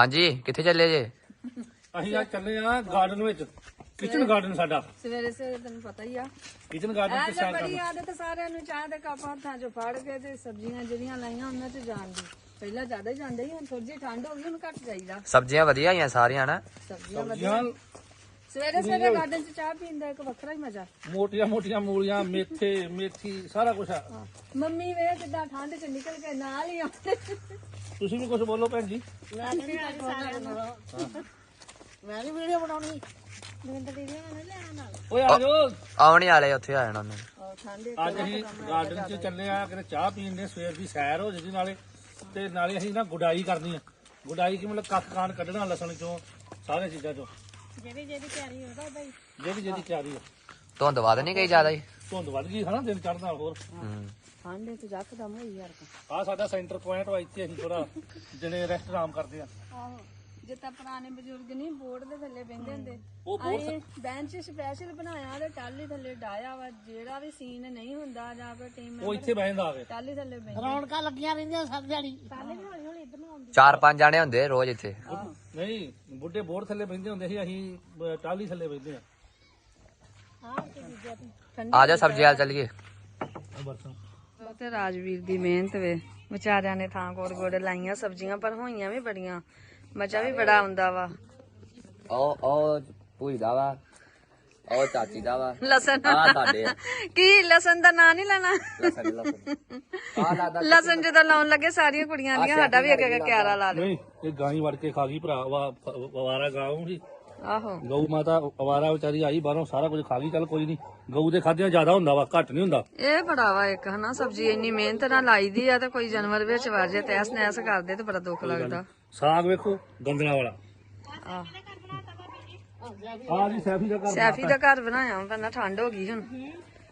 ਹਾਂਜੀ ਕਿੱਥੇ ਚੱਲੇ ਜੇ? ਅਸੀਂ ਅੱਜ ਚੱਲੇ ਆ ਗਾਰਡਨ ਵਿੱਚ ਕਿਚਨ ਗਾਰਡਨ ਸਾਡਾ। ਸਵੇਰੇ ਸਵੇਰੇ ਤੈਨੂੰ ਪਤਾ ਹੀ ਆ। ਕਿਚਨ ਗਾਰਡਨ ਤੇ ਸੈਰ ਬੜੀ ਆਦਤ ਸਾਰਿਆਂ ਨੂੰ ਚਾਹ ਦੇ ਕੱਪ ਹੱਥਾਂ 'ਚ ਫੜ ਕੇ ਤੇ ਸਬਜ਼ੀਆਂ ਜਿਹੜੀਆਂ ਲਾਈਆਂ ਉਹਨਾਂ 'ਚ ਜਾਣ ਦੀ। ਪਹਿਲਾਂ ਜ਼ਿਆਦਾ ਹੀ ਜਾਂਦੇ ਸੀ ਹੁਣ ਥੋੜੀ ਜਿਹੀ ਠੰਡ ਹੋ ਗਈ ਹੁਣ ਘੱਟ ਜਾਈਦਾ। ਸਬਜ਼ੀਆਂ ਵਧੀਆ ਆਈਆਂ ਸਾਰੀਆਂ ਨਾ ਸਬਜ਼ੀਆਂ ਵਧੀਆ। ਸਵੇਰੇ ਸਵੇਰੇ ਗਾਰਡਨ 'ਚ ਚਾਹ ਪੀਣ ਦਾ ਇੱਕ ਵੱਖਰਾ ਹੀ ਮਜ਼ਾ। ਮੋਟੀਆਂ ਮੋਟੀਆਂ ਮੂਲੀਆਂ ਮੇਥੇ ਮੇਥੀ ਸਾਰਾ ਕੁਝ ਆ। ਮੰਮੀ ਵੇ ਕਿਦਾਂ ਠੰਡ 'ਚ ਨਿਕਲ ਕੇ ਨਾਲ ਹੀ ਆਉਂਦੇ। ਤੁਸੀਂ ਵੀ ਕੁਝ ਬੋਲੋ ਭੈਣ ਜੀ। ਮੈਂ ਨਹੀਂ ਵੀਡੀਓ ਬਣਾਉਣੀ। ਓਏ ਆ ਜਾਓ। ਆਉਣੇ ਵਾਲੇ ਉੱਥੇ ਆ ਜਾਣਾ ਉਹਨੇ ਅੱਜ ਅਸੀਂ ਗਾਰਡਨ 'ਚ ਚੱਲੇ ਆ ਕਿਤੇ ਚਾਹ ਪੀਣ ਦੇ ਸਵੇਰ ਦੀ ਸੈਰ ਹੋ ਜਿਹਦੀ ਨਾਲੇ। ਤੇ ਨਾਲੇ ਅਸੀਂ ਨਾ ਗੁਡਾਈ ਕਰਨੀ ਆ। ਗੁਡਾਈ ਕੀ ਮਤਲਬ ਕੱਖ ਕਾਣ ਕੱਢਣਾ ਲਸਣ ਚੋਂ ਸਾਰੇ ਚੀਜ਼ਾਂ ਚੋਂ। ਜਿਹੜੀ ਜਿਹੜੀ ਤਿਆਰੀ ਹੁੰਦਾ ਬਾਈ ਜਿਹੜੀ ਜਿਹਦੀ ਤਿਆਰੀ ਆ ਧੁੰਦ ਵੱਧ ਨਹੀਂ ਗਈ ਜ਼ਿਆਦਾ ਹੀ ਧੁੰਦ ਵੱਧ ਗਈ ਹਨਾ ਦਿਨ ਚੜ੍ਹਦਾ ਹੋਰ। ਹੂੰ। ਠੰਡ 'ਚ ਜੱਕਦਮ ਹੋਈ ਯਾਰ। ਆ ਸਾਡਾ ਸੈਂਟਰ ਪੁਆਇੰਟ ਵਾ ਇੱਥੇ ਅਸੀਂ ਥੋੜਾ ਜਿਹੜੇ ਰੈਸਟ ਆਰਾਮ ਕਰਦੇ ਆ। ਆਹੋ। ਜਿੱਦਾਂ ਪੁਰਾਣੇ ਬਜ਼ੁਰਗ ਨਹੀਂ ਬੋਰਡ ਦੇ ਥੱਲੇ ਬੈੰਦੇ ਹੁੰਦੇ। ਉਹ ਬੋਰਡ ਅਸੀਂ ਬੈਂਚ ਸਪੈਸ਼ਲ ਬਣਾਇਆ ਤੇ ਟਾਲੀ ਥੱਲੇ ਡਾਇਆ ਵਾ ਜਿਹੜਾ ਵੀ ਸੀਨ ਨਹੀਂ ਹੁੰਦਾ ਜਾਂ ਕੋਈ ਟੀਮ ਉਹ ਇੱਥੇ ਬਹਿੰਦਾ ਆਵੇ ਟਾਲੀ ਥੱਲੇ ਬੈੰਦੇ ਰੌਣਕਾਂ ਲੱਗੀਆਂ ਰਹਿੰਦੀਆਂ ਸਭ ਦਿਹਾੜੀ ਚਾਰ ਪੰਜ ਜਾਣੇ ਹੁੰਦੇ ਰੋਜ਼ ਇੱਥੇ। ਨਹੀਂ ਬੁੱਢੇ ਬੋਰ ਥੱਲੇ ਬਹਿੰਦੇ ਹੁੰਦੇ ਸੀ ਅਸੀਂ ਟਾਹਲੀ ਥੱਲੇ ਬਹਿੰਦੇ ਆ ਆ ਜਾ ਸਬਜ਼ੀ ਵਾਲ ਚੱਲੀਏ। ਉਹ ਤੇ ਰਾਜਵੀਰ ਦੀ ਮਿਹਨਤ ਵੇ। ਵਿਚਾਰਿਆਂ ਨੇ ਥਾਂ ਕੋੜ ਕੋੜ ਲਾਈਆਂ ਸਬਜ਼ੀਆਂ ਪਰ ਹੋਈਆਂ ਵੀ ਬੜੀਆਂ। ਮਜ਼ਾ ਵੀ ਬੜਾ ਆਉਂਦਾ ਵਾ। ਉਹ ਉਹ ਭੂਈ ਦਾ ਵਾ। ਉਹ ਚਾਚੀ ਦਾ ਵਾ। ਲਸਣ। ਆ ਤੁਹਾਡੇ ਆ। ਕੀ ਲਸਣ ਦਾ ਨਾਂ ਨਹੀਂ ਲੈਣਾ? ਲਸਣ ਲਸਣ। ਆ ਲਾਦਾ ਲਸਣ ਜਦੋਂ ਲਾਉਣ ਲੱਗੇ ਸਾਰੀਆਂ ਕੁੜੀਆਂ ਦੀਆਂ ਸਾਡਾ ਵੀ ਅੱਗੇ ਅੱਗੇ ਕਿਆਰਾ ਲਾ ਦੇ ਨਹੀਂ ਇਹ ਗਾਂ ਹੀ ਵੜ ਕੇ ਖਾ ਗਈ ਭਰਾ ਵਾ ਅਵਾਰਾ ਗਾਉਂ ਸੀ। ਆਹੋ। ਗਊ ਮਾਤਾ ਅਵਾਰਾ ਵਿਚਾਰੀ ਆਈ ਬਾਹਰੋਂ ਸਾਰਾ ਕੁਝ ਖਾ ਗਈ ਚੱਲ ਕੋਈ ਨਹੀਂ। ਗਊ ਦੇ ਖਾਦਿਆਂ ਜ਼ਿਆਦਾ ਹੁੰਦਾ ਵਾ ਘੱਟ ਨਹੀਂ ਹੁੰਦਾ। ਇਹ ਬੜਾ ਵਾ ਇੱਕ ਹਨਾ ਸਬਜ਼ੀ ਇੰਨੀ ਮਿਹਨਤ ਨਾਲ ਲਾਈਦੀ ਆ ਤੇ ਕੋਈ ਜਾਨਵਰ ਵਿੱਚ ਵੜ ਜੇ ਤੈਸ ਨੈਸ ਕਰਦੇ ਤੇ ਬੜਾ ਦੁੱਖ ਲੱਗਦਾ। ਸਾਗ ਵੇਖੋ ਗੰਦਲਾ ਵਾਲਾ। ਆਹ। ਆ ਜੀ ਸੈਫੀ ਦਾ ਘਰ ਸੈਫੀ ਦਾ ਘਰ ਬਣਾਇਆ ਵਾ, ਪਹਿਲਾਂ ਠੰਡ ਹੋ ਗਈ ਹੁਣ।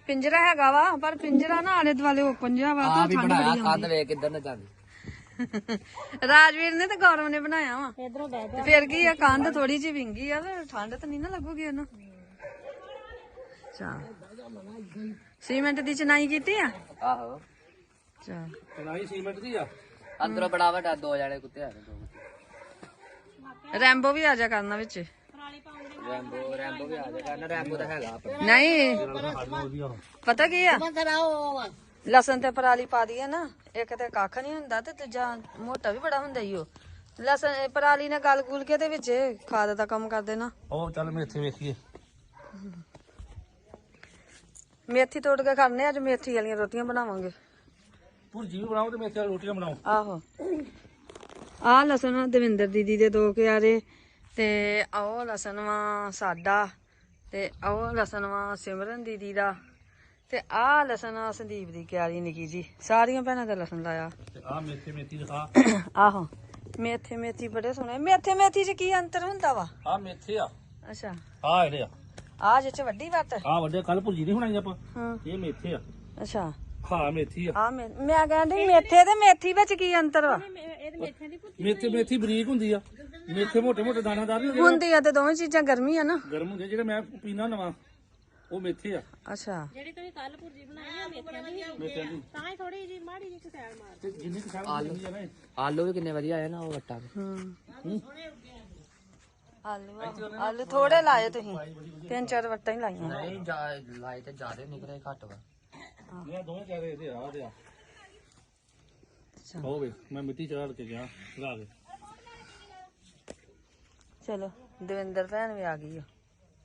ਪਿੰਜਰਾ ਹੈਗਾ ਵਾ ਪਰ ਪਿੰਜਰਾ ਨਾ ਆਲੇ ਦੁਆਲੇ ਓਪਨ ਜਿਹਾ ਵਾ ਤੇ ਠੰਡ ਬੜੀ ਕੰਧ ਵੇ ਕਿੱਧਰ ਨੂੰ ਜਾਂਦੀ। ਆਉਂਦੀ ਰਾਜਵੀਰ ਨੇ ਤੇ ਗੌਰਵ ਨੇ ਬਣਾਇਆ ਵਾ। ਇਧਰੋਂ ਬਹਿ ਫਿਰ ਕੀ ਆ ਕੰਧ ਥੋੜੀ ਜਿਹੀ ਵਿੰਗੀ ਆ ਤੇ ਠੰਡ ਤਾਂ ਨਹੀਂ ਨਾ ਲੱਗੂਗੀ ਉਹਨੂੰ। ਚਾ ਸੀਮੈਂਟ ਦੀ ਚਨਾਈ ਕੀਤੀ ਆ? ਆਹੋ। ਚਾ ਨਹੀਂ ਸੀਮੈਂਟ ਦੀ ਆ? ਅੰਦਰੋਂ ਬੜਾ ਵੱਡਾ ਦੋ ਜਾਣੇ ਕੁੱਤੇ ਆ ਦੋ ਰੈਂਬੋ ਵੀ ਆ ਜਾ ਕਰਨਾ ਵਿੱਚ। ਰੈਂਬੋ ਰੈਂਬੋ ਵੀ ਆ ਜਾਏਗਾ ਨਾ ਰੈਂਬੋ ਤਾਂ ਹੈਗਾ ਆਪਣਾ। ਨਹੀਂ। ਪਤਾ ਕੀ ਆ? ਮੈਂ ਕਰਾਓ ਲਸਣ ਤੇ ਪਰਾਲੀ ਪਾ ਦਈਏ ਨਾ ਇੱਕ ਤੇ ਕੱਖ ਨਹੀਂ ਹੁੰਦਾ ਤੇ ਦੂਜਾ ਮੋਟਾ ਵੀ ਬੜਾ ਹੁੰਦਾ ਈ ਉਹ ਲਸਣ ਇਹ ਪਰਾਲੀ ਨਾਲ ਗਲ ਗੁਲ ਕੇ ਤੇ ਵਿੱਚ ਖਾਦ ਦਾ ਕੰਮ ਕਰ ਦੇਣਾ ਉਹ ਚੱਲ ਮੈਂ ਇੱਥੇ ਵੇਖੀਏ। ਮੇਥੀ ਤੋੜ ਕੇ ਖਾਣੇ ਅੱਜ ਮੇਥੀ ਵਾਲੀਆਂ ਰੋਟੀਆਂ ਬਣਾਵਾਂਗੇ। ਭੁਰਜੀ ਵੀ ਬਣਾਓ ਤੇ ਮੇਥੇ ਵਾਲੀ ਰੋਟੀਆਂ ਬਣਾਓ ਆਹੋ। ਆ ਲਸਣ ਦਵਿੰਦਰ ਦੀਦੀ ਦੇ ਦੋ ਕਿਆਰੇ ਤੇ ਆਹ ਲਸਣ ਵਾ ਸਾਡਾ ਤੇ ਆਹ ਲਸਣ ਵਾ ਸਿਮਰਨ ਦੀਦੀ ਦਾ ਤੇ ਆਹ ਲਸਣ ਆ ਸੰਦੀਪ ਦੀ ਕਿਆਰੀ ਨਿੱਕੀ ਜੀ। ਸਾਰੀਆਂ ਭੈਣਾਂ ਦਾ ਲਸਣ ਲਾਇਆ। ਤੇ ਆ ਮੇਥੇ ਮੇਥੀ ਦਿਖਾ। ਆਹੋ। ਮੇਥੇ ਮੇਥੀ ਬੜੇ ਸੋਹਣੇ। ਮੇਥੇ ਮੇਥੀ ਚ ਕੀ ਅੰਤਰ ਹੁੰਦਾ ਵਾ? ਆ ਮੇਥੇ ਆ। ਅੱਛਾ। ਆ ਇਹਦੇ ਆ। ਆ ਜਿੱਚ ਵੱਡੀ ਵੱਟ ਆ ਵੱਡੇ ਕੱਲ ਭੁਰਜੀ ਨਹੀਂ ਬਣਾਈ ਆਪਾਂ। ਹਾਂ। ਇਹ ਮੇਥੇ ਆ। ਅੱਛਾ। ਹਾਂ ਮੇਥੀ ਆ। ਆ ਮੈਂ ਮੈਂ ਕਹਿੰਦੀ ਮੇਥੇ ਤੇ ਮੇਥੀ ਵਿੱਚ ਕੀ ਅੰਤਰ ਵਾ ਮੇਥੇ ਮੇਥੀ ਬਰੀਕ ਹੁੰਦੀ ਆ। ਮੇਥੇ ਮੋਟੇ ਮੋਟੇ ਦਾਣਾਦਾਰ ਨਹੀਂ ਹੁੰਦੇ ਹੁੰਦੀਆਂ ਤੇ ਦੋਵੇਂ ਚੀਜ਼ਾਂ ਗਰਮੀ ਆ ਨਾ। ਗਰਮ ਹੁੰਦੇ ਜਿਹੜੇ ਮੈਂ ਪੀਣਾ ਨਵਾਂ ਉਹ ਮੇਥੇ ਆ। ਅੱਛਾ। ਜਿਹੜੀ ਤੁਸੀਂ ਕੱਲ ਭੁਰਜੀ ਬਣਾਈ ਆ ਮੇਥਿਆਂ ਦੀ ਮੇਥੇ ਦੀ। ਤਾਂ ਹੀ ਥੋੜੀ ਜੀ ਮਾੜੀ ਜਿਹੀ ਕਸੈਲ ਮਾਰ ਤੇ ਜਿੰਨੀ ਕੁ ਸਾਗ ਹੁੰਦੀ ਆ ਨਾ ਇਹ। ਆਲੂ ਵੀ ਕਿੰਨੇ ਵਧੀਆ ਆਏ ਨਾ ਉਹ ਵੱਟਾ ਹੂੰ। ਆਲੂ ਆ- ਆਲੂ ਥੋੜੇ ਲਾਏ ਤੁਸੀਂ। ਤਿੰਨ ਚਾਰ ਵੱਟਾਂ ਹੀ ਲਾਈਆਂ। ਨਹੀਂ ਜਾ ਲਾਏ ਤੇ ਜ਼ਿਆਦੇ ਨਿਕਲੇ ਘੱਟ ਵਾ। ਇਹ ਦੋਵੇਂ ਚਾਰੇ ਇਹਦੇ ਆ ਦੇ ਆ ਹੋ ਵੇ ਮੈਂ ਮਿੱਟੀ ਚੜ੍ਹ ਕੇ ਗਿਆ ਲਾ ਦੇ। ਚਲੋ ਦਵਿੰਦਰ ਭੈਣ ਵੀ ਆ ਗਈ ਆ।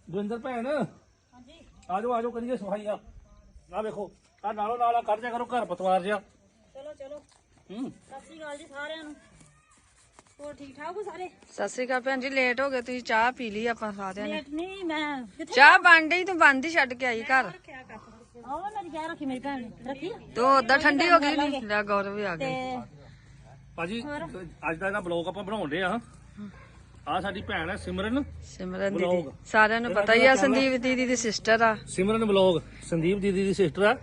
ਦਵਿੰਦਰ ਭੈਣ? ਹਾਂਜੀ। ਆਜੋ ਆਜੋ ਕਰੀਏ ਸਫ਼ਾਈ ਆ। ਆ ਵੇਖੋ ਆ ਨਾਲੋਂ ਨਾਲ ਆ ਕੱਢ ਜਾ ਕਰੋ ਘਰ ਪਤਵਾਰ ਜਿਆ ਚਲੋ ਚਲੋ। ਹੂੰ। ਸਤਿ ਸ਼੍ਰੀ ਅਕਾਲ ਜੀ ਸਾਰਿਆਂ ਨੂੰ। ਹੋਰ ਠੀਕ ਠਾਕ ਹੋ ਸਾਰੇ? ਸਤਿ ਸ੍ਰੀ ਅਕਾਲ ਭੈਣ ਜੀ ਲੇਟ ਹੋ ਗਏ ਤੁਸੀਂ ਚਾਹ ਪੀ ਲਈ ਆਪਾਂ ਸਾਰਿਆਂ ਨੇ? ਲੇਟ ਨਹੀਂ ਮੈਂ ਕਿੱਥੇ ਚਾਹ ਬਣ ਡਈ ਤੂੰ ਬੰਦ ਹੀ ਛੱਡ ਕੇ ਆਈ ਘਰ। ਆਹ ਮੇਰੀ ਕਹਿ ਰੱਖੀ ਮੇਰੀ ਭੈਣ ਨੇ। ਰੱਖੀ ਤੂੰ ਉਦਾਂ ਠੰਡੀ ਹੋ ਗਈ ਨਹੀਂ? ਲੈ ਗੌਰਵ ਵੀ ਆ ਗਈ ਤੇ ਭਾਜੀ ਅੱਜ ਦਾ ਇਹਦਾ ਬਲੌਗ ਆਪਾਂ ਬਣਾਉਣ ਦੇ ਆ ਆ ਸਾਡੀ ਭੈਣ ਹੈ ਸਿਮਰਨ। ਸਿਮਰਨ ਦੀਦੀ। ਸਾਰਿਆਂ ਨੂੰ ਪਤਾ ਹੀ ਆ ਸੰਦੀਪ ਦੀਦੀ ਦੀ ਸਿਸਟਰ ਆ। ਸਿਮਰਨ ਬਲੌਗ ਸੰਦੀਪ ਦੀਦੀ ਦੀ ਸਿਸਟਰ ਆ।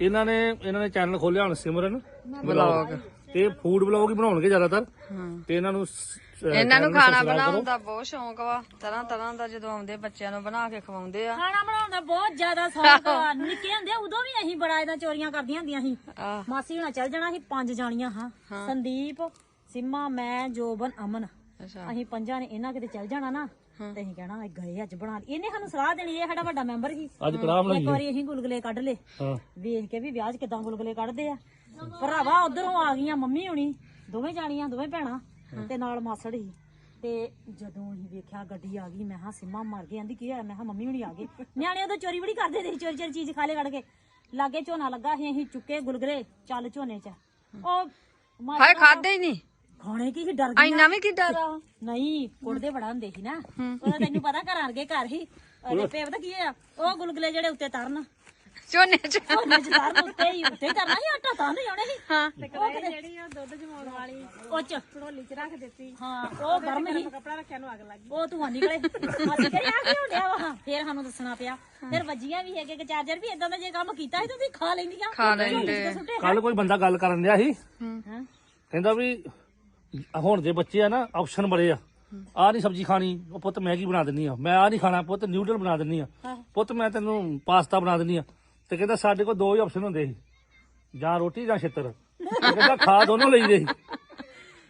ਇਹਨਾਂ ਨੇ ਇਹਨਾਂ ਨੇ ਚੈਨਲ ਖੋਲਿਆ ਹੁਣ ਸਿਮਰਨ ਬਲੌਗ ਤੇ ਫੂਡ ਬਲੌਗ ਹੀ ਬਣਾਉਣਗੇ ਜ਼ਿਆਦਾਤਰ। ਤੇ ਇਹਨਾਂ ਨੂੰ ਸ- ਅਹ ਇਹਨਾਂ ਨੂੰ ਖਾਣਾ। ਬਣਾਉਣ ਦਾ ਬਹੁਤ ਸ਼ੌਂਕ ਵਾ ਤਰ੍ਹਾਂ ਤਰ੍ਹਾਂ ਦਾ ਜਦੋਂ ਆਉਂਦੇ ਬੱਚਿਆਂ ਨੂੰ ਬਣਾ ਕੇ ਖਵਾਉਂਦੇ ਆ। ਖਾਣਾ ਬਣਾਉਣ ਦਾ ਬਹੁਤ ਜ਼ਿਆਦਾ ਸ਼ੌਕ ਆ ਨਿੱਕੇ ਹੁੰਦੇ ਉਦੋਂ ਵੀ ਅਸੀਂ ਬੜਾ ਇਹਦਾ ਚੋਰੀਆਂ ਕਰਦੀਆਂ ਹੁੰਦੀਆਂ ਸੀ। ਆਹ। ਮਾਸੀ ਹੁਣਾ ਚੱਲ ਜਾਣਾ ਸੀ ਪੰਜ ਜਾਣੀਆਂ ਹਾਂ। ਸੰਦੀਪ ਸਿੰਮਾ ਮੈਂ ਜੋਬਨ ਅਮਨ। ਅੱਛਾ। ਅਸੀਂ ਪੰਜਾਂ ਨੇ ਇਹਨਾਂ ਕਿਤੇ ਚੱਲ ਜਾਣਾ ਨਾ ਤੇ ਅਸੀਂ ਕਹਿਣਾ ਇਹ ਗਏ ਅੱਜ ਬਣਾ ਲਈ। ਇਹਨੇ ਸਾਨੂੰ ਸਲਾਹ ਦੇਣੀ ਇਹ ਸਾਡਾ ਵੱਡਾ ਮੈਂਬਰ ਸੀ। ਅੱਜ ਕੜਾਹ ਬਣਾਈ ਇੱਕ ਵਾਰੀ ਅਸੀਂ ਗੁਲਗੁਲੇ ਕੱਢ ਲਏ। ਹਾਂ। ਵੇਖ ਕੇ ਵੀ ਵਿਆਹ 'ਚ ਕਿਦਾਂ ਗੁਲਗੁਲੇ ਕੱਢਦੇ ਆ। ਭਰਾਵਾ ਉਧਰੋਂ ਆ ਗਈਆਂ ਮੰਮੀ ਹੁਣੀ ਦੋਵੇਂ ਜਾਣੀਆਂ ਦੋਵੇਂ ਭੈਣਾਂ ਤੇ ਨਾਲ ਮਾਸੜ ਸੀ ਤੇ ਜਦੋਂ ਅਸੀਂ ਵੇਖਿਆ ਗੱਡੀ ਆ ਗਈ ਮੈਂ ਹਾਂ ਸਿੰਮਾ ਮਰ ਗਈ ਆਂਦੀ ਕੀ ਹੋਇਆ? ਮੈਂ ਹਾਂ ਮੰਮੀ ਹੁਣੀ ਆ ਗਏ ਨਿਆਣੇ ਉਦੋਂ ਚੋਰੀ ਬੜੀ ਕਰਦੇ ਸੀ ਚੋਰੀ ਚੋਰੀ ਚੀਜ਼ ਖਾ ਲੇ ਕੱਢ ਕੇ। ਲਾਗੇ ਝੋਨਾ ਲੱਗਾ ਸੀ ਅਸੀਂ ਚੁੱਕੇ ਗੁਲਗੁਲੇ ਚੱਲ ਝੋਨੇ 'ਚ। ਉਹ ਮਾਸੜ ਹਾਏ ਖਾਦੇ ਹੀ ਨਹੀਂ ਖਾਣੇ ਕੀ ਸੀ ਡਰ ਗਈ ਇੰਨਾ ਵੀ ਕੀ ਡਰ ਆ ਨਹੀਂ ਕੁੜਦੇ ਬੜਾ ਹੁੰਦੇ ਸੀ ਨਾ। ਉਹ ਤੈਨੂੰ ਪਤਾ ਘਰ ਘਰ ਹੀ ਉਹਦੇ ਪੇ ਪਤਾ ਕੀ ਆ ਉਹ ਗੁਲਗੁਲੇ ਜਿਹੜੇ ਉੱਤੇ ਤਰਨ। ਝੋਨੇ ਚ। ਉਹਨੇ ਚ ਤਰਨ ਉੱਤੇ ਹੀ ਉੱਤੇ ਹੀ ਤਰਨਾ ਸੀ ਆਟਾ ਤਾਂ ਨਹੀਂ ਆਉਣੇ ਸੀ। ਹਾਂ। ਜਿਹੜੀ ਉਹ ਦੁੱਧ ਜਮਾਉਣ ਵਾਲੀ ਉਹ ਚ। ਢੋਲੀ ਚ ਰੱਖ ਦਿੱਤੀ। ਹਾਂ ਉਹ ਗਰਮ ਸੀ ਕਪੜਾ ਰੱਖਿਆ ਨੂੰ ਅੱਗ ਲੱਗ। ਗਈ ਉਹ ਧੂਆਂ ਨਿਕਲੇ। ਅਸੀਂ ਕਰੀ ਆ ਕੀ ਹੁੰਦਿਆ ਵਾ? ਫੇਰ ਸਾਨੂੰ ਦੱਸਣਾ ਪਿਆ। ਫਿਰ ਵੱਜੀਆਂ ਵੀ ਹੈਗੇ ਕਿ ਚਾਰਜਰ ਵੀ ਇਦਾਂ ਦਾ ਜੇ ਕੰਮ ਕੀਤਾ ਸੀ ਤਾਂ ਤੁਸੀਂ ਖਾ ਲੈਂਦੀਆਂ। ਖਾ ਲੈਂਦੇ ਝੋਲੀ ਚ ਸੁੱਟੇ ਕੱਲ ਕੋਈ ਬੰਦਾ ਗੱਲ ਕਰਨ ਰਿਹਾ ਸੀ। ਹਾਂ। ਕਹਿੰਦਾ ਵੀ ਹੁਣ ਦੇ ਬੱਚੇ ਆ ਨਾ ਆਪਸ਼ਨ ਬੜੇ ਆ। ਆਹ ਨਹੀਂ ਸਬਜ਼ੀ ਖਾਣੀ ਉਹ ਪੁੱਤ ਮੈਗੀ ਬਣਾ ਦਿੰਨੀ ਆ? ਮੈਂ ਆਹ ਨਹੀਂ ਖਾਣਾ ਪੁੱਤ ਨਿਊਡਲ ਬਣਾ ਦਿੰਨੀ ਆ। ਪੁੱਤ ਮੈਂ ਤੈਨੂੰ ਪਾਸਤਾ ਬਣਾ ਦਿੰਨੀ ਆ। ਤੇ ਕਹਿੰਦਾ ਸਾਡੇ ਕੋਲ ਦੋ ਹੀ ਆਪਸ਼ਨ ਹੁੰਦੇ ਸੀ। ਜਾਂ ਰੋਟੀ ਜਾਂ ਛਿੱਤਰ। ਤੇ ਕਹਿੰਦਾ ਖਾ ਦੋਨੋਂ ਲਈਦੇ ਸੀ।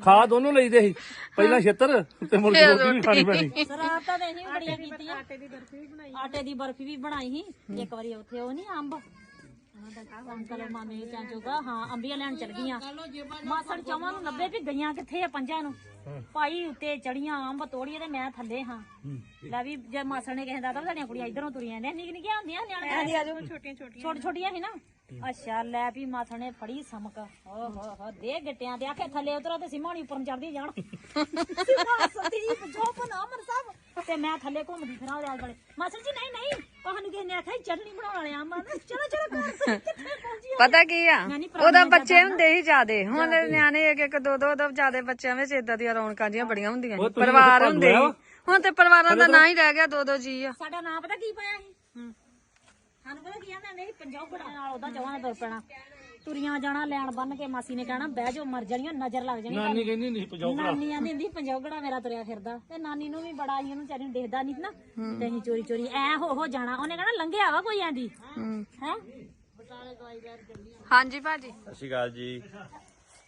ਖਾ ਦੋਨੋਂ ਲਈਦੇ ਸੀ। ਪਹਿਲਾਂ ਛਿੱਤਰ ਤੇ ਮੁੜ ਕੇ ਰੋਟੀ ਵੀ ਖਾਣੀ ਪੈਣੀ। ਤੇ ਅਸੀਂ ਵੀ ਬੜੀਆਂ ਕੀਤੀਆਂ। ਆਟੇ ਦੀ ਬਰਫੀ ਵੀ ਬਣਾਈ ਆਟੇ ਦੀ ਬਰਫੀ ਵੀ ਬਣਾਈ ਸੀ। ਇੱਕ ਵਾਰੀ ਉੱਥੇ ਉਹ ਨਹੀਂ ਅੰਬ। ਅੰਕਲ ਮਾਮੇ ਚਾਚੂਗਾ ਹਾਂ ਅੰਬੀਆਂ ਲੈਣ ਚਲ ਗਈਆਂ। ਮਾਸੜ ਚੌਵਾਂ ਨੂੰ ਲੱਭੇ ਵੀ ਗਈਆਂ ਕਿੱਥੇ ਆ ਪੰਜਾਂ ਨੂੰ? ਭਾਈ ਉੱਤੇ ਚੜੀਆਂ ਅੰਬ ਤੋੜੀਏ ਤੇ ਮੈਂ ਥੱਲੇ ਹਾਂ। ਲੈ ਵੀ ਜੇ ਮਾਸੜ ਨੇ ਕਿਸੇ ਦਾ ਤਾਂ ਸਾਡੀਆਂ ਕੁੜੀਆਂ ਇਧਰੋਂ ਤੁਰੀਆਂ ਨੇ ਨਿੱਕ ਨਿੱਕੀਆਂ ਹੁੰਦੀਆਂ ਨਿਆਣੇ ਛੋਟੀਆਂ ਛੋਟੀਆਂ। ਛੋਟੀ ਛੋਟੀਆਂ ਸੀ ਨਾ। ਅੱਛਾ ਲੈ ਵੀ ਮਾਸੜ ਨੇ ਫੜੀ ਸਮਕ। ਓ ਹੋ ਹੋ ਦੇ ਗਿੱਟਿਆਂ ਤੇ ਆਖੇ ਥੱਲੇ ਉਤਰੋ ਤੇ ਸਿਮਾਣੀ ਉੱਪਰ ਚੜਦੀ ਜਾਣ। ਸਿਮਾ ਸੰਦੀਪ ਜੋ ਬਣਾ ਅਮਰ ਸਾਹਿਬ ਤੇ ਮੈਂ ਥੱਲੇ ਘੁੰਮਦੀ ਫਿਰਾਂ ਉਹਦੇ ਆਲੇ ਮਾਸਟਰ ਜੀ ਨਹੀਂ ਨਹੀਂ ਉਹ ਸਾਨੂੰ ਕਿਸੇ ਨੇ ਆਖਿਆ ਸੀ ਚਟਨੀ ਬਣਾਉਣ ਵਾਲੇ ਆ ਮੈਂ ਚਲੋ ਚਲੋ ਘਰ ਕਿੱਥੇ ਪਹੁੰਚੀ ਪਤਾ ਕੀ ਆ? ਮੈਂ ਨੀ ਉਹਦਾ ਬੱਚੇ ਹੁੰਦੇ ਹੀ ਜਿਆਦੇ। ਹੁਣ ਨਿਆਣੇ ਇੱਕ ਇੱਕ ਦੋ ਦੋ ਦੋ ਜਿਆਦੇ ਬੱਚਿਆਂ ਵਿੱਚ ਇਦਾਂ ਦੀਆਂ ਰੌਣਕਾਂ ਜੀਆਂ ਬੜੀਆਂ ਹੁੰਦੀਆਂ ਸੀ। ਉਹ ਤੁਸੀਂ ਪਰਿਵਾਰ ਹੁੰਦੇ ਸੀ। ਹੁਣ ਤੇ ਪਰਿਵਾਰਾਂ ਦਾ ਨਾਂ ਹੀ ਰਹਿ ਗਿਆ ਦੋ ਦੋ ਜੀ ਆ। ਸਾਡਾ ਨਾਂ ਪਤਾ ਕੀ ਪਾਇਆ ਸੀ? ਸਾਨੂੰ ਪਤਾ ਕੀ ਆਂਦੇ ਸੀ ਪੰਜਾਬ ਬੜਾ ਨਾਲ ਉਹਦਾ ਜਵਾਨ ਤੁਰ ਪੈਣਾ। ਤੁਰੀਆਂ ਜਾਣਾ ਲੈਣ ਬੰਨ ਕੇ ਮਾਸੀ ਨੇ ਕਹਿਣਾ ਬਹਿ ਜਾਓ ਮਰ ਜਾਣੀਆਂ ਨਜ਼ਰ ਲੱਗ ਜਾਣੀ ਨਾਨੀ ਕਹਿੰਦੀ ਨਹੀਂ ਪੰਜਾਬੀ ਨਾਨੀ ਆਂਦੀ ਹੁੰਦੀ ਪੰਜੋਗੜਾ ਮੇਰਾ ਤੁਰਿਆ ਫਿਰਦਾ। ਤੇ ਨਾਨੀ ਨੂੰ ਵੀ ਬੜਾ ਹੀ ਉਹਨੂੰ ਚਾਰੀ ਨੂੰ ਦੇਖਦਾ ਨਹੀਂ ਸੀ ਨਾ। ਤੇ ਅਸੀਂ ਚੋਰੀ ਚੋਰੀ ਐ ਹੋ ਹੋ ਜਾਣਾ। ਉਹਨੇ ਕਹਣਾ ਲੰਘਿਆ ਵਾ ਕੋਈ ਆਂਦੀ ਹੈ। ਹਾਂਜੀ ਭਾਜੀ। ਸਤਿ ਸ਼੍ਰੀ ਅਕਾਲ ਜੀ।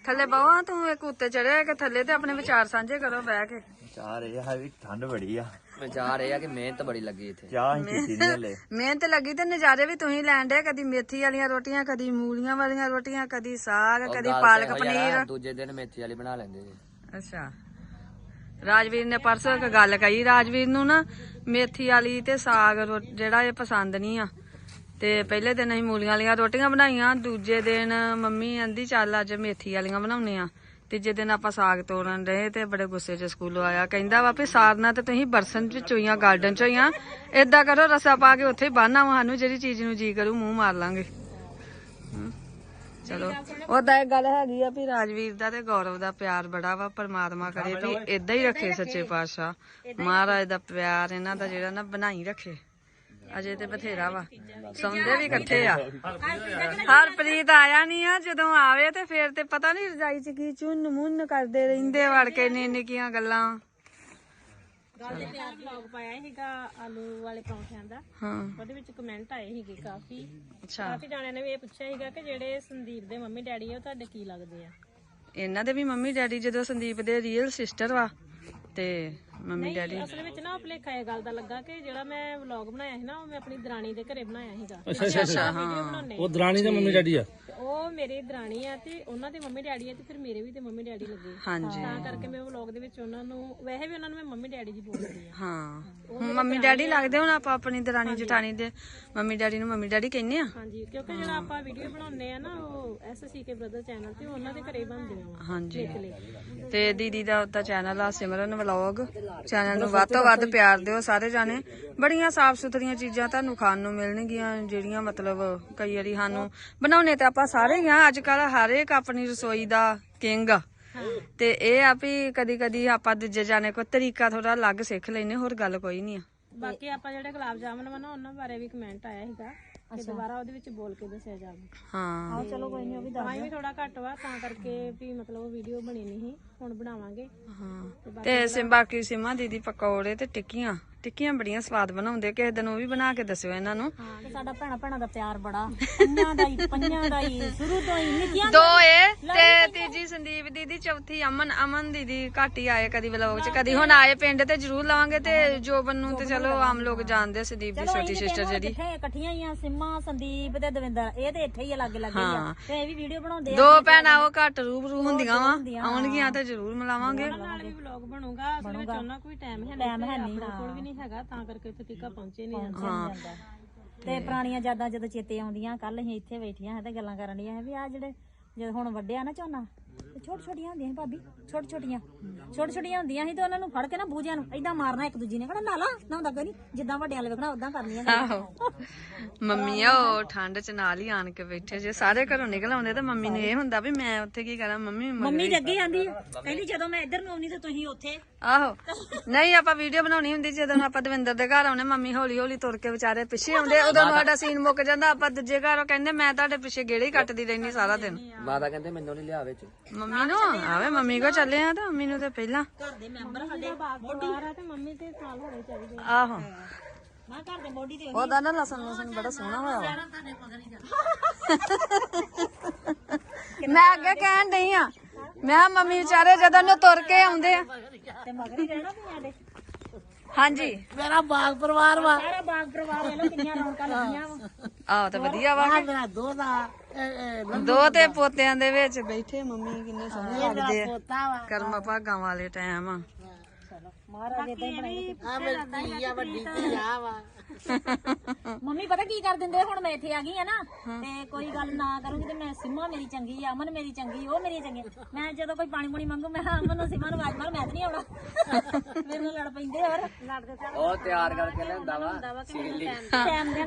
ਥੱਲੇ ਬਾਵਾ ਤੂੰ ਇੱਕ ਉੱਤੇ ਚੜਿਆ ਕਿ ਥੱਲੇ ਤੇ ਆਪਣੇ ਵਿਚਾਰ ਸਾਂਝੇ ਕਰੋ ਬਹਿ ਕੇ। ਚਾਹ ਰਹੇ ਆ ਵੀ ਠੰਡ ਬੜੀ ਆ। ਵਿਚਾਰ ਇਹ ਆ ਕਿ ਮਿਹਨਤ ਬੜੀ ਲੱਗੀ ਇੱਥੇ। ਚਾਹ ਹੀ ਪੀਤੀ ਨਹੀਂ ਹਲੇ। ਮਿਹਨਤ ਲੱਗੀ ਤੇ ਨਜ਼ਾਰੇ ਵੀ ਤੁਸੀਂ ਲੈਣ ਦੇ ਕਦੀ ਮੇਥੀ ਵਾਲੀਆਂ ਰੋਟੀਆਂ ਕਦੀ ਮੂਲੀਆਂ ਵਾਲੀਆਂ ਰੋਟੀਆਂ ਕਦੀ ਸਾਗ ਕਦੀ ਪਾਲਕ ਪਨੀਰ। ਦੂਜੇ ਦਿਨ ਮੇਥੀ ਵਾਲੀ ਬਣਾ ਲੈਂਦੇ ਜੀ ਅੱਛਾ। ਰਾਜਵੀਰ ਨੇ ਪਰਸੋਂ ਇੱਕ ਗੱਲ ਕਹੀ ਰਾਜਵੀਰ ਨੂੰ ਨਾ ਮੇਥੀ ਵਾਲੀ ਤੇ ਸਾਗ ਜਿਹੜਾ ਇਹ ਪਸੰਦ ਨਹੀਂ ਆ। ਤੇ ਪਹਿਲੇ ਦਿਨ ਅਸੀਂ ਮੂਲੀਆਂ ਵਾਲੀਆਂ ਰੋਟੀਆਂ ਬਣਾਈਆਂ ਦੂਜੇ ਦਿਨ ਮੰਮੀ ਆਂਦੀ ਚੱਲ ਅੱਜ ਮੇਥੀ ਵਾਲੀਆਂ ਬਣਾਉਨੇ ਆ ਤੀਜੇ ਦਿਨ ਆਪਾਂ ਸਾਗ ਤੋੜਨ ਰਹੇ ਤੇ ਬੜੇ ਗੁੱਸੇ 'ਚ ਸਕੂਲੋਂ ਆਇਆ। ਕਹਿੰਦਾ ਵਾ ਵੀ ਸਾਰਨਾ ਤੇ ਤੁਸੀਂ ਬਰਸਨ ਚ ਚੋਈਆਂ ਗਾਰਡਨ ਚ ਹੋਈਆਂ ਕਰੋ ਰਸਾ ਪਾ ਕੇ ਉੱਥੇ ਵਾ ਸਾਨੂੰ ਜਿਹੜੀ ਚੀਜ਼ ਨੂੰ ਜੀ ਕਰੂ ਮੂੰਹ ਮਾਰ ਲਾਂਗੇ। ਚਲੋ ਉਹਦਾ ਇੱਕ ਗੱਲ ਹੈਗੀ ਆ ਵੀ ਰਾਜਵੀਰ ਦਾ ਤੇ ਗੌਰਵ ਦਾ ਪਿਆਰ ਬੜਾ ਵਾ ਪਰਮਾਤਮਾ ਕਰੇ ਵੀ ਇਦਾਂ ਹੀ ਰੱਖੇ ਸੱਚੇ ਪਾਤਸ਼ਾਹ। ਮਹਾਰਾਜ ਦਾ ਪਿਆਰ ਇਹਨਾਂ ਦਾ ਜਿਹੜਾ ਨਾ ਬਣਾਈ ਰੱਖੇ। ਅਜੇ ਤੇ ਬਥੇਰਾ ਵਾ। ਸੌਂਦੇ ਵੀ ਇਕੱਠੇ ਆ। ਹਰਪ੍ਰੀਤ ਆਇਆ ਨਹੀਂ ਆ ਜਦੋਂ ਆਵੇ ਤੇ ਫੇਰ ਤੇ ਪਤਾ ਨਹੀਂ ਰਜਾਈ ਚ ਕੀ ਚੁੰਨ ਮੁੰਨ ਕਰਦੇ ਰਹਿੰਦੇ ਵੜ ਕੇ ਨੇ ਨਿੱਕੀਆਂ ਗੱਲਾਂ। ਗੱਲ ਤੇ ਪਿਆਰ ਵਲੌਗ ਪਾਇਆ ਸੀਗਾ ਆਲੂ ਵਾਲੇ ਪਰੌਂਠਿਆਂ ਦਾ। ਹਾਂ। ਉਹਦੇ ਵਿੱਚ ਕਮੈਂਟ ਆਏ ਸੀਗੇ ਕਾਫੀ। ਅੱਛਾ। ਕਾਫੀ ਜਾਣਿਆਂ ਨੇ ਵੀ ਇਹ ਪੁੱਛਿਆ ਸੀਗਾ ਕਿ ਜਿਹੜੇ ਸੰਦੀਪ ਦੇ ਮੰਮੀ ਡੈਡੀ ਆ ਉਹ ਤੁਹਾਡੇ ਕੀ ਲੱਗਦੇ ਆ? ਇਹਨਾਂ ਦੇ ਵੀ ਮੰਮੀ ਡੈਡੀ ਜਦੋਂ ਸੰਦੀਪ ਦੇ ਰੀਅਲ ਸਿਸਟਰ ਵਾ ਤੇ ਮੰਮੀ ਡੈਡੀ ਅਸਲ ਵਿੱਚ ਨਾ ਭੁਲੇਖਾ ਇਹ ਗੱਲ ਦਾ ਲੱਗਾ ਕਿ ਜਿਹੜਾ ਮੈਂ ਵਲੌਗ ਬਣਾਇਆ ਸੀ ਨਾ ਉਹ ਮੈਂ ਆਪਣੀ ਦਰਾਣੀ ਦੇ ਘਰੇ ਬਣਾਇਆ ਸੀਗਾ। ਅੱਛਾ ਅੱਛਾ ਬਣਾਉਣੇ ਉਹ ਦਰਾਣੀ ਦੇ ਮੰਮੀ ਡੈਡੀ ਆ। ਉਹ ਮੇਰੀ ਦਰਾਣੀ ਆ ਤੇ ਉਹਨਾਂ ਦੇ ਮੰਮੀ ਡੈਡੀ ਆ ਤੇ ਫਿਰ ਮੇਰੇ ਵੀ ਤੇ ਮੰਮੀ ਡੈਡੀ ਲੱਗੇ। ਹਾਂਜੀ। ਤਾਂ ਕਰਕੇ ਮੈਂ ਵਲੌਗ ਦੇ ਵਿੱਚ ਉਹਨਾਂ ਨੂੰ ਵੈਸੇ ਵੀ ਉਹਨਾਂ ਨੂੰ ਮੈਂ ਮੰਮੀ ਡੈਡੀ ਜੀ ਬੋਲਦੀ ਆ। ਹਾਂ। ਹੁਣ ਮੰਮੀ ਡੈਡੀ ਲੱਗਦੇ ਹੁਣ ਆਪਾਂ ਆਪਣੀ ਦਰਾਣੀ ਜਠਾਣੀ ਦੇ ਮੰਮੀ ਡੈਡੀ ਨੂੰ ਮੰਮੀ ਡੈਡੀ ਕਹਿੰਦੇ ਆ। ਹਾਂਜੀ ਕਿਉਂਕਿ ਜਿਹੜਾ ਆਪਾਂ ਵੀਡੀਓ ਬਣਾਉਂਦੇ ਆ ਨਾ ਉਹ ਐਸਸੀਕੇ ਬ੍ਰਦਰ ਚੈਨਲ ਤੇ ਉਹਨਾਂ ਦੇ ਘਰੇ ਬਣਦੀਆਂ ਵਾ ਹਾਂਜੀ। ਤੇ ਦੀਦੀ ਦਾ ਉਹਦਾ ਚੈਨਲ ਆ ਸਿਮਰਨ ਵਲੌਗ। ਚੈਨਲ ਨੂੰ ਵੱਧ ਤੋਂ ਵੱਧ ਪਿਆਰ ਦਿਓ ਸਾਰੇ ਜਾਣੇ। ਬੜੀਆਂ ਸਾਫ਼ ਸੁਥਰੀਆਂ ਚੀਜ਼ਾਂ ਤੁਹਾਨੂੰ ਖਾਣ ਨੂੰ ਮਿਲਣਗੀਆਂ ਜਿਹੜੀਆਂ ਮਤਲਬ ਕਈ ਵਾਰੀ ਸਾਨੂੰ ਬਣਾਉਣੇ ਤੇ ਆਪਾਂ ਸਾਰੇ ਹੀ ਆ ਅੱਜ ਕੱਲ ਹਰ ਇੱਕ ਆਪਣੀ ਰਸੋਈ ਦਾ ਕਿੰਗ ਆ। ਤੇ ਇਹ ਆ ਵੀ ਕਦੀ ਕਦੀ ਆਪਾਂ ਦੂਜੇ ਜਾਣੇ ਕੋ ਤਰੀਕਾ ਥੋੜਾ ਅਲੱਗ ਸਿੱਖ ਲੈਨੇ ਹੋਰ ਗੱਲ ਕੋਈ ਨਹੀਂ ਆ। ਬਾਕੀ ਆਪਾਂ ਜਿਹੜੇ ਗੁਲਾਬ ਜਾਮਨ ਵਾ ਨਾ ਉਹਨਾਂ ਬਾਰੇ ਵੀ ਕਮੈਂਟ ਆਇਆ ਸੀਗਾ ਕਿ ਦੁਬਾਰਾ ਉਹਦੇ ਵਿੱਚ ਬੋਲ ਕੇ ਦੱਸਿਆ ਜਾਵੇ। ਹਾਂ। ਚਲੋ ਕੋਈ ਨਹੀਂ ਉਹ ਵੀ ਟਾਈਮ ਵੀ ਥੋੜਾ ਘੱਟ ਵਾ ਤਾਂ ਕਰਕੇ ਵੀ ਮਤਲਬ ਵੀਡੀਓ ਬਣੀ ਨਹੀਂ ਹੁਣ ਬਣਾਵਾਂਗੇ। ਹਾਂ। ਤੇ ਬਾਕੀ ਸਿਮਾ ਦੀਦੀ ਪਕੌੜੇ ਤੇ ਟਿੱਕੀਆਂ। ਟਿੱਕੀਆਂ ਬੜੀਆਂ ਸਵਾਦ ਬਣਾਉਂਦੇ ਕਿਸੇ ਦਿਨ ਉਹ ਵੀ ਬਣਾ ਕੇ ਦੱਸਿਓ ਇਹਨਾਂ ਨੂੰ। ਹਾਂ ਤੇ ਸਾਡਾ ਭੈਣਾ ਭੈਣਾ ਦਾ ਪਿਆਰ ਬੜਾ। ਪੰਜਾਂ ਦਾ ਹੀ ਪੰਜਾਂ ਦਾ ਹੀ ਸ਼ੁਰੂ ਤੋਂ ਹੀ ਨਿੱਕੀਆਂ ਦੋ ਏ ਤੇ ਤੀਜੀ ਸੰਦੀਪ ਦੀਦੀ ਚੌਥੀ ਅਮਨ ਅਮਨ ਦੀਦੀ ਘੱਟ ਹੀ ਆਏ ਕਦੀ ਵਲੋਗ ਚ ਕਦੀ ਹੁਣ ਆਏ ਪਿੰਡ ਤੇ ਜ਼ਰੂਰ ਲਵਾਂਗੇ ਤੇ ਜੋਬਨ ਨੂੰ ਤੇ ਚਲੋ ਆਮ ਲੋਕ ਜਾਣਦੇ ਸੰਦੀਪ ਦੀ ਛੋਟੀ ਸਿਸਟਰ ਜਿਹੜੀ। ਇਕੱਠੇ ਇਕੱਠੀਆਂ ਹੀ ਆ ਸਿੰਮਾ ਸੰਦੀਪ ਤੇ ਦਵਿੰਦਰ ਇਹ ਤੇ ਇੱਥੇ ਹੀ ਲਾਗੇ ਲਾਗੇ ਆ। ਤੇ ਇਹ ਵੀ ਵੀਡੀਓ ਬਣਾਉਂਦੇ ਆ ਦੋ ਭੈਣਾਂ ਉਹ ਘੱਟ ਰੂਬਰੂ ਹੁੰਦੀਆਂ ਵਾ ਆਉਣਗੀਆਂ ਤਾਂ ਜ਼ਰੂਰ ਮਿਲਾਵਾਂਗੇ। ਨਾਲ ਵੀ ਵਲੌਗ ਬਣੂਗਾ ਅਸਲ ਵਿੱਚ ਉਹਨਾਂ ਕੋਈ ਟਾਈਮ ਹੈ ਟਾਈਮ ਹੈ ਨਹੀਂ ਆਪਣੇ ਕੋਲ ਵੀ ਨਹੀਂ ਹੈਗਾ ਤਾਂ ਕਰਕੇ ਇੱਥੇ ਤੀਕਾ ਪਹੁੰਚੇ ਨਹੀਂ ਹਾਂ। ਤੇ ਪੁਰਾਣੀਆਂ ਯਾਦਾਂ ਜਦੋਂ ਚੇਤੇ ਆਉਂਦੀਆਂ ਕੱਲ ਅਸੀਂ ਇੱਥੇ ਬੈਠੀਆਂ ਹਾਂ ਤੇ ਗੱਲਾਂ ਕਰਨ ਡੀਆਂ ਵੀ ਆ ਜਿਹੜੇ ਜਦ ਹੁਣ ਵੱਡਿਆ ਨਾ ਝੋਨਾ ਤੇ ਛੋਟ ਛੋਟੀਆਂ ਹੁੰਦੀਆਂ ਸੀ ਭਾਬੀ ਛੋਟ ਛੋਟੀਆਂ ਛੋਟ ਛੋਟੀਆਂ ਹੁੰਦੀਆਂ ਸੀ ਤੇ ਉਹਨਾਂ ਨੂੰ ਫੜ ਕੇ ਨਾ ਬੂਝਿਆਂ ਨੂੰ ਏਦਾਂ ਮਾਰਨਾ ਇੱਕ ਦੂਜੀ ਨੇ ਕਹਿਣਾ ਨਾ ਲਾ ਨਾਉਂਦਾ ਕੋਈ ਨਹੀਂ ਜਿੱਦਾਂ ਵੱਡਿਆਂ ਵਾਲੇ ਵੇਖਣਾ ਉਦਾਂ ਕਰਨੀਆਂ ਆਹੋ। ਮੰਮੀ ਆ ਉਹ ਠੰਡ ਚ ਨਾਲ ਹੀ ਆਣ ਕੇ ਬੈਠੇ ਜੇ ਸਾਰੇ ਘਰੋਂ ਨਿਕਲ ਆਉਂਦੇ ਤਾਂ ਮੰਮੀ ਨੂੰ ਇਹ ਹੁੰਦਾ ਵੀ ਮੈਂ ਉੱਥੇ ਕੀ ਕਰਾਂ ਮੰਮੀ ਮਗਰ ਮੰਮੀ ਦੇ ਅੱਗੇ ਆਂਦੀ ਕਹਿੰਦੀ ਜਦੋਂ ਮੈਂ ਇੱਧਰ ਨੂੰ ਆਉਣੀ ਤੇ ਤੁਸੀਂ ਉੱਥੇ ਆਹੋ। ਨਹੀਂ ਆਪਾਂ ਵੀਡੀਓ ਬਣਾਉਣੀ ਹੁੰਦੀ ਜਦੋਂ ਆਪਾਂ ਦਵਿੰਦਰ ਦੇ ਘਰ ਆਉਣੇ ਮੰਮੀ ਹੌਲੀ ਹੌਲੀ ਤੁਰ ਕੇ ਵਿਚਾਰੇ ਪਿੱਛੇ ਆਉਂਦੇ ਉਦੋਂ ਸਾਡਾ ਸੀਨ ਮੁੱਕ ਜਾਂਦਾ ਆਪਾਂ ਦੂਜੇ ਘਰੋਂ ਕਹਿੰਦੇ ਮੈਂ ਤੁਹਾਡੇ ਪਿੱਛੇ ਗੇੜੇ ਹੀ ਕੱਟਦੀ ਰਹਿੰਦੀ ਸਾਰਾ ਦਿਨ। ਮਾਤਾ ਕਹਿੰਦੇ ਮੈਨੂੰ ਨਹੀਂ ਲਿਆ ਵਿੱਚ। ਮੰਮੀ ਨੂੰ? ਆਵੇ ਮੰਮੀ ਕੋ ਚੱਲੇ ਆ ਤਾਂ ਮੰਮੀ ਨੂੰ ਤੇ ਪਹਿਲਾਂ। ਘਰ ਦੇ ਮੈਂਬਰ ਸਾਡੇ ਬਾਹਰ ਆ ਤੇ ਮੰਮੀ ਤੇ ਸਾਲ ਹੋਣੇ ਚਾਹੀਦੇ ਆਹੋ। ਮੈਂ ਘਰ ਦੇ ਮੋਢੀ ਤੇ ਉਹਦਾ ਨਾ ਲਸਣ ਲਸਣ ਬੜਾ ਸੋਹਣਾ ਹੋਇਆ ਵਾ। ਮੈਂ ਅੱਗੇ ਕਹਿਣ ਡਈ ਆ ਮੈਂ ਕਿਹਾ ਮੰਮੀ ਵਿਚਾਰੇ ਜਦੋਂ ਨੂੰ ਤੁਰ ਕੇ ਆਉਂਦੇ ਆ ਤੇ ਮਗਰ ਹੀ ਰਹਿਣਾ ਵੀ ਸਾਡੇ ਹਾਂਜੀ। ਸਾਰਾ ਬਾਗ ਪਰਿਵਾਰ ਵੇਲੋ ਕਿੰਨੀਆਂ ਰੌਣਕਾਂ ਲੱਗੀਆਂ ਵਾ। ਆਹ ਤਾਂ ਵਧੀਆ ਵਾ। ਮੇਰਾ ਦੋ ਦਾ ਦੋ ਤੇ ਪੋਤਿਆਂ ਦੇ ਵਿੱਚ ਬੈਠੇ ਮੰਮੀ ਕਿੰਨੇ ਸੋਹਣੇ ਲੱਗਦੇ ਆ। ਕਰਮ ਭਾਗਾਂ ਵਾਲੇ ਟਾਈਮ ਆ। ਮਹਾਰਾਜ ਇਦਾਂ ਹੀ ਬਣਾਈ ਆ ਵੱਡੀ ਆ ਵੱਡੀ ਧੀਆ ਵਾ। ਮੰਮੀ ਪਤਾ ਕੀ ਕਰ ਦਿੰਦੇ? ਹੁਣ ਮੈਂ ਇੱਥੇ ਆ ਗਈ ਆ ਨਾ ਤੇ ਕੋਈ ਗੱਲ ਨਾ ਕਰੂੰਗੀ ਤੇ ਮੈਂ ਸਿੰਮਾ ਮੇਰੀ ਚੰਗੀ ਆ ਅਮਨ ਮੇਰੀ ਚੰਗੀ ਉਹ ਮੇਰੀ ਚੰਗੀ ਮੈਂ ਜਦੋਂ ਕੋਈ ਪਾਣੀ ਪੂਣੀ ਮੰਗੂ ਮੈਂ ਅਮਨ ਨੂੰ ਸਿੰਮਾ ਨੂੰ ਆਵਾਜ਼ ਮਾਰ ਮੈਂ ਤਾਂ ਨਹੀਂ ਆਉਣਾ। ਮੇਰੇ ਨਾਲ ਲੜ ਪੈਂਦੇ ਹੋਰ। ਲੜਦੇ ਸਾਰੇ ਉਹ ਤਿਆਰ ਕਰਕੇ ਲਿਆਂਦਾ ਵਾ ਸੀਲੀ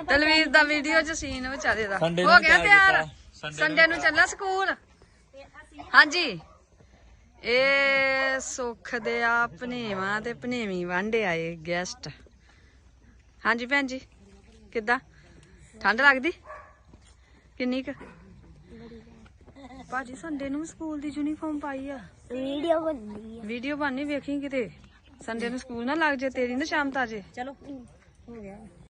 ਤਲਵੀਰ ਦਾ ਵੀਡੀਓ ਚ ਸੀਨ ਵਿਚਾਰੇ ਦਾ। ਹੋ ਗਿਆ ਤਿਆਰ ਸੰਡੇ ਨੂੰ ਚੱਲਾ ਸਕੂਲ। ਹਾਂਜੀ। ਇਹ ਸੁੱਖ ਦੇ ਆ ਭਨੇਵਾ ਤੇ ਭਨੇਵੀ ਵਾਂਡੇ ਆਏ ਗੈਸਟ ਹਾਂਜੀ ਭੈਣ ਜੀ ਕਿੱਦਾਂ? ਠੰਡ ਲੱਗਦੀ? ਕਿੰਨੀ ਕੁ? ਭਾਜੀ ਸੰਡੇ ਨੂੰ ਸਕੂਲ ਦੀ ਯੂਨੀਫਾਰਮ ਪਾਈ ਆ। ਵੀਡੀਓ ਬਣਦੀ ਵੀਡੀਓ ਬਣਨੀ ਵੇਖੀ ਕਿਤੇ? ਸੰਡੇ ਨੂੰ ਸਕੂਲ ਨਾ ਲੱਗ ਜੇ ਤੇਰੀ ਨਾ ਸ਼ਾਮ ਤਾਂ ਜੇ ਚਲੋ ਹੋ ਗਿਆ।